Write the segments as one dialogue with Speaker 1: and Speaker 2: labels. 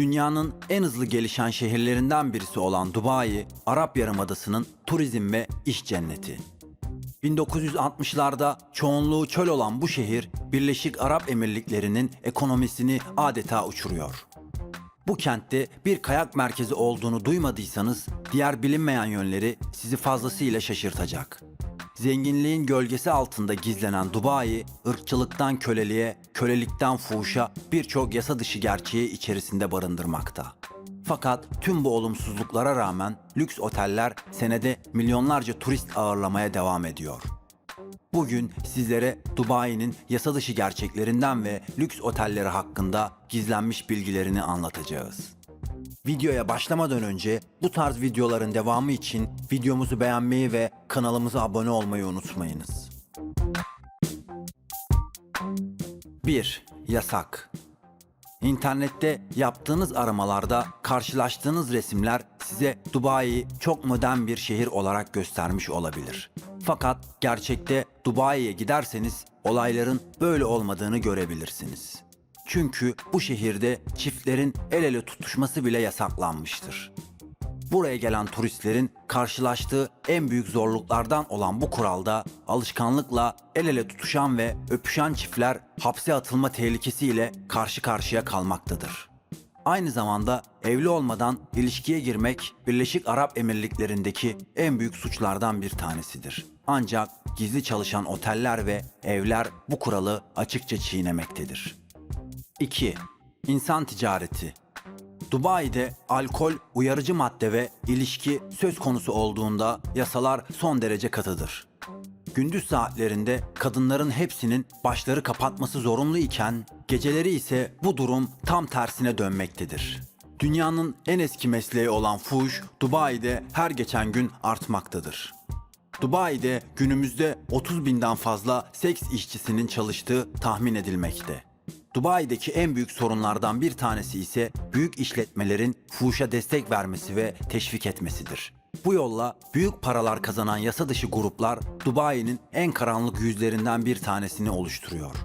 Speaker 1: Dünyanın en hızlı gelişen şehirlerinden birisi olan Dubai, Arap Yarımadası'nın turizm ve iş cenneti. 1960'larda çoğunluğu çöl olan bu şehir, Birleşik Arap Emirlikleri'nin ekonomisini adeta uçuruyor. Bu kentte bir kayak merkezi olduğunu duymadıysanız diğer bilinmeyen yönleri sizi fazlasıyla şaşırtacak. Zenginliğin gölgesi altında gizlenen Dubai, ırkçılıktan köleliğe, kölelikten fuhuşa birçok yasa dışı gerçeği içerisinde barındırmakta. Fakat tüm bu olumsuzluklara rağmen lüks oteller senede milyonlarca turist ağırlamaya devam ediyor. Bugün sizlere Dubai'nin yasa dışı gerçeklerinden ve lüks otelleri hakkında gizlenmiş bilgilerini anlatacağız. Videoya başlamadan önce bu tarz videoların devamı için videomuzu beğenmeyi ve kanalımıza abone olmayı unutmayınız. 1. Yasak İnternette yaptığınız aramalarda karşılaştığınız resimler size Dubai'yi çok modern bir şehir olarak göstermiş olabilir. Fakat gerçekte Dubai'ye giderseniz olayların böyle olmadığını görebilirsiniz. Çünkü bu şehirde çiftlerin el ele tutuşması bile yasaklanmıştır. Buraya gelen turistlerin karşılaştığı en büyük zorluklardan olan bu kuralda alışkanlıkla el ele tutuşan ve öpüşen çiftler hapse atılma tehlikesiyle karşı karşıya kalmaktadır. Aynı zamanda evli olmadan ilişkiye girmek Birleşik Arap Emirlikleri'ndeki en büyük suçlardan bir tanesidir. Ancak gizli çalışan oteller ve evler bu kuralı açıkça çiğnemektedir. 2. İnsan ticareti Dubai'de alkol, uyarıcı madde ve ilişki söz konusu olduğunda yasalar son derece katıdır. Gündüz saatlerinde kadınların hepsinin başları kapatması zorunlu iken geceleri ise bu durum tam tersine dönmektedir. Dünyanın en eski mesleği olan fuhuş Dubai'de her geçen gün artmaktadır. Dubai'de günümüzde 30 binden fazla seks işçisinin çalıştığı tahmin edilmekte. Dubai'deki en büyük sorunlardan bir tanesi ise büyük işletmelerin fuhuşa destek vermesi ve teşvik etmesidir. Bu yolla büyük paralar kazanan yasa dışı gruplar Dubai'nin en karanlık yüzlerinden bir tanesini oluşturuyor.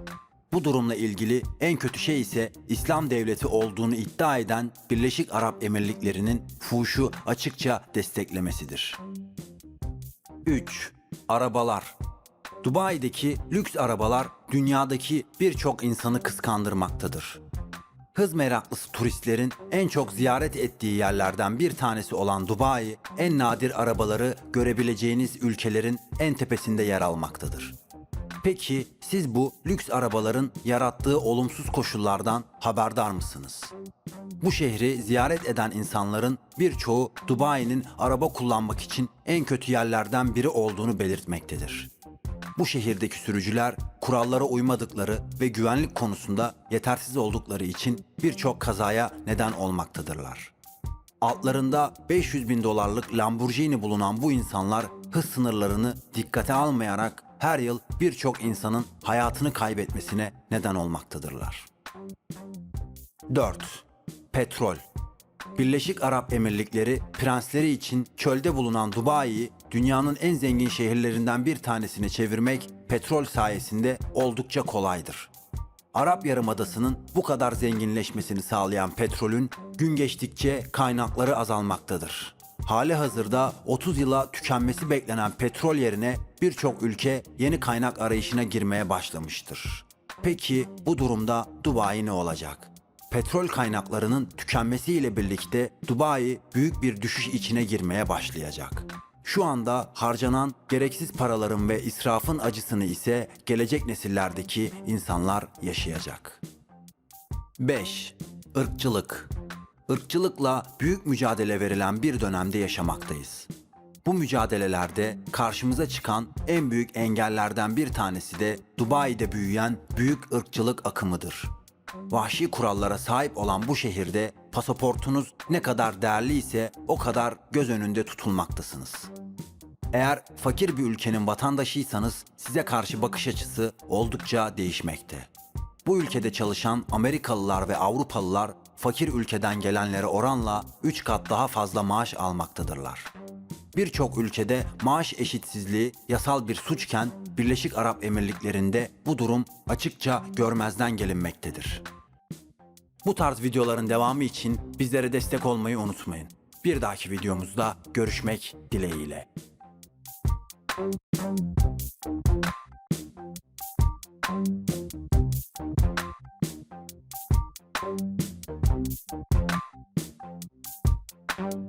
Speaker 1: Bu durumla ilgili en kötü şey ise İslam devleti olduğunu iddia eden Birleşik Arap Emirlikleri'nin fuhuşu açıkça desteklemesidir. 3. Arabalar Dubai'deki lüks arabalar dünyadaki birçok insanı kıskandırmaktadır. Hız meraklısı turistlerin en çok ziyaret ettiği yerlerden bir tanesi olan Dubai, en nadir arabaları görebileceğiniz ülkelerin en tepesinde yer almaktadır. Peki siz bu lüks arabaların yarattığı olumsuz koşullardan haberdar mısınız? Bu şehri ziyaret eden insanların birçoğu Dubai'nin araba kullanmak için en kötü yerlerden biri olduğunu belirtmektedir. Bu şehirdeki sürücüler kurallara uymadıkları ve güvenlik konusunda yetersiz oldukları için birçok kazaya neden olmaktadırlar. Altlarında 500 bin dolarlık Lamborghini bulunan bu insanlar hız sınırlarını dikkate almayarak her yıl birçok insanın hayatını kaybetmesine neden olmaktadırlar. 4. Petrol Birleşik Arap Emirlikleri prensleri için çölde bulunan Dubai'yi dünyanın en zengin şehirlerinden bir tanesine çevirmek petrol sayesinde oldukça kolaydır. Arap Yarımadası'nın bu kadar zenginleşmesini sağlayan petrolün gün geçtikçe kaynakları azalmaktadır. Hali hazırda 30 yıla tükenmesi beklenen petrol yerine birçok ülke yeni kaynak arayışına girmeye başlamıştır. Peki bu durumda Dubai ne olacak? Petrol kaynaklarının tükenmesiyle birlikte Dubai büyük bir düşüş içine girmeye başlayacak. Şu anda harcanan gereksiz paraların ve israfın acısını ise gelecek nesillerdeki insanlar yaşayacak. 5. Irkçılık Irkçılıkla büyük mücadele verilen bir dönemde yaşamaktayız. Bu mücadelelerde karşımıza çıkan en büyük engellerden bir tanesi de Dubai'de büyüyen büyük ırkçılık akımıdır. Vahşi kurallara sahip olan bu şehirde pasaportunuz ne kadar değerli ise o kadar göz önünde tutulmaktasınız. Eğer fakir bir ülkenin vatandaşıysanız size karşı bakış açısı oldukça değişmekte. Bu ülkede çalışan Amerikalılar ve Avrupalılar fakir ülkeden gelenlere oranla 3 kat daha fazla maaş almaktadırlar. Birçok ülkede maaş eşitsizliği yasal bir suçken Birleşik Arap Emirlikleri'nde bu durum açıkça görmezden gelinmektedir. Bu tarz videoların devamı için bizlere destek olmayı unutmayın. Bir dahaki videomuzda görüşmek dileğiyle. Thank you.